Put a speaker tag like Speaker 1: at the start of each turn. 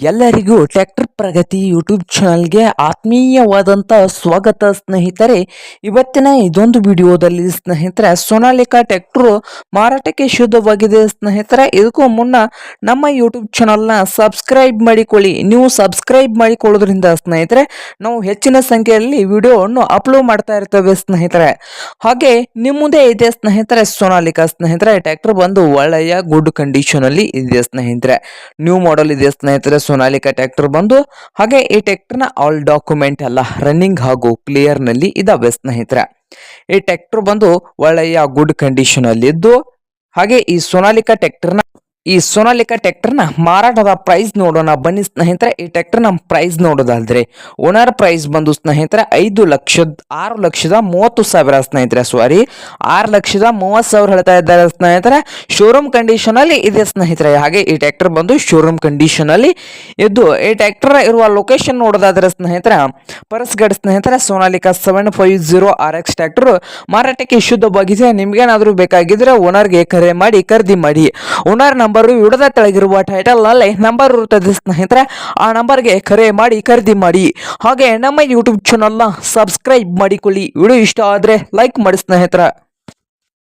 Speaker 1: ಎಲ್ಲರಿಗೂ ಟ್ರ್ಯಾಕ್ಟರ್ ಪ್ರಗತಿ ಯೂಟ್ಯೂಬ್ ಚಾನಲ್ಗೆ ಆತ್ಮೀಯವಾದಂಥ ಸ್ವಾಗತ ಸ್ನೇಹಿತರೆ. ಇವತ್ತಿನ ಇದೊಂದು ವಿಡಿಯೋದಲ್ಲಿ ಸ್ನೇಹಿತರೆ, ಸೋನಾಲಿಕಾ ಟ್ಯಾಕ್ಟ್ರು ಮಾರಾಟಕ್ಕೆ ಶುದ್ಧವಾಗಿದೆ ಸ್ನೇಹಿತರೆ. ಇದಕ್ಕೂ ಮುನ್ನ ನಮ್ಮ ಯೂಟ್ಯೂಬ್ ಚಾನಲ್ನ ಸಬ್ಸ್ಕ್ರೈಬ್ ಮಾಡಿಕೊಳ್ಳಿ. ನೀವು ಸಬ್ಸ್ಕ್ರೈಬ್ ಮಾಡಿಕೊಳ್ಳೋದ್ರಿಂದ ಸ್ನೇಹಿತರೆ, ನಾವು ಹೆಚ್ಚಿನ ಸಂಖ್ಯೆಯಲ್ಲಿ ವಿಡಿಯೋವನ್ನು ಅಪ್ಲೋಡ್ ಮಾಡ್ತಾ ಇರ್ತೇವೆ ಸ್ನೇಹಿತರೆ. ಹಾಗೆ ನಿಮ್ಮ ಇದೆ ಸ್ನೇಹಿತರೆ, ಸೋನಾಲಿಕಾ ಸ್ನೇಹಿತರೆ. ಟ್ಯಾಕ್ಟ್ರ್ ಬಂದು ಒಳ್ಳೆಯ ಗುಡ್ ಕಂಡೀಷನಲ್ಲಿ ಇದೆ ಸ್ನೇಹಿತರೆ. ನ್ಯೂ ಮಾಡೆಲ್ ಇದೆ ಸ್ನೇಹಿತರೆ. ಸೋನಾಲಿಕಾ ಟ್ರ್ಯಾಕ್ಟರ್ ಬಂದು, ಹಾಗೆ ಈ ಟ್ರ್ಯಾಕ್ಟರ್ನ ಆಲ್ ಡಾಕ್ಯುಮೆಂಟ್ ಎಲ್ಲ ರನ್ನಿಂಗ್ ಹಾಗೂ ಕ್ಲಿಯರ್ನಲ್ಲಿ ಇದಾವೆ ಸ್ನೇಹಿತರೆ. ಈ ಟ್ರ್ಯಾಕ್ಟರ್ ಬಂದು ಒಳ್ಳೆಯ ಗುಡ್ ಕಂಡೀಷನ್ ಅಲ್ಲಿ ಇದ್ದು ಹಾಗೆ ಈ ಸೋನಾಲಿಕಾ ಟ್ರ್ಯಾಕ್ಟರ್ನ ಈ ಸೋನಾಲಿಕಾ ನ ಮಾರಾಟದ ಪ್ರೈಸ್ ನೋಡೋಣ. ಬನ್ನಿ ಸ್ನೇಹಿತರೆ, ಈ ಟ್ರ್ಯಾಕ್ಟರ್ನ ಪ್ರೈಸ್ ನೋಡೋದಾದ್ರೆ ಓನರ್ ಪ್ರೈಸ್ ಬಂದು ಸ್ನೇಹಿತರೆ, ಐದು ಲಕ್ಷದ, ಆರು ಲಕ್ಷದ ಮೂವತ್ತು ಸಾವಿರ ಸ್ನೇಹಿತರೆ ಸಾರಿ ಆರು ಲಕ್ಷದ ಮೂವತ್ತು ಸಾವಿರ ಹೇಳ್ತಾ ಇದ್ದಾರೆ ಸ್ನೇಹಿತರೆ. ಶೋರೂಮ್ ಕಂಡೀಷನ್ ಅಲ್ಲಿ ಇದೆ ಸ್ನೇಹಿತರೆ. ಹಾಗೆ ಈ ಟ್ರ್ಯಾಕ್ಟರ್ ಬಂದು ಶೋರೂಮ್ ಕಂಡೀಷನ್ ಅಲ್ಲಿ ಇದ್ದು, ಈ ಟ್ರ್ಯಾಕ್ಟರ್ ಇರುವ ಲೊಕೇಶನ್ ನೋಡೋದಾದ್ರೆ ಸ್ನೇಹಿತರೆ, ಪರಸ್ಗಡ್ ಸ್ನೇಹಿತರೆ, Sonalika seven five zero R X tractor ಮಾರಾಟಕ್ಕೆ ಶುದ್ಧವಾಗಿದೆ. ನಿಮಗೇನಾದರೂ ಬೇಕಾಗಿದ್ದರೆ ಓನರ್ಗೆ ಕರೆ ಮಾಡಿ, ಖರೀದಿ ಮಾಡಿ. ಓನರ್ ನಂಬರ್ ವಿಡದ ತೆಳಗಿರುವ ಟೈಟಲ್ನಲ್ಲಿ ನಂಬರ್ ಇರುತ್ತದೆ ಸ್ನೇಹಿತರೆ, ಆ ನಂಬರ್ಗೆ ಕರೆ ಮಾಡಿ, ಖರೀದಿ ಮಾಡಿ. ಹಾಗೆ ನಮ್ಮ ಯೂಟ್ಯೂಬ್ ಚಾನಲ್ನ ಸಬ್ಸ್ಕ್ರೈಬ್ ಮಾಡಿಕೊಳ್ಳಿ. ವಿಡಿಯೋ ಇಷ್ಟ ಆದರೆ ಲೈಕ್ ಮಾಡಿ ಸ್ನೇಹಿತರೆ.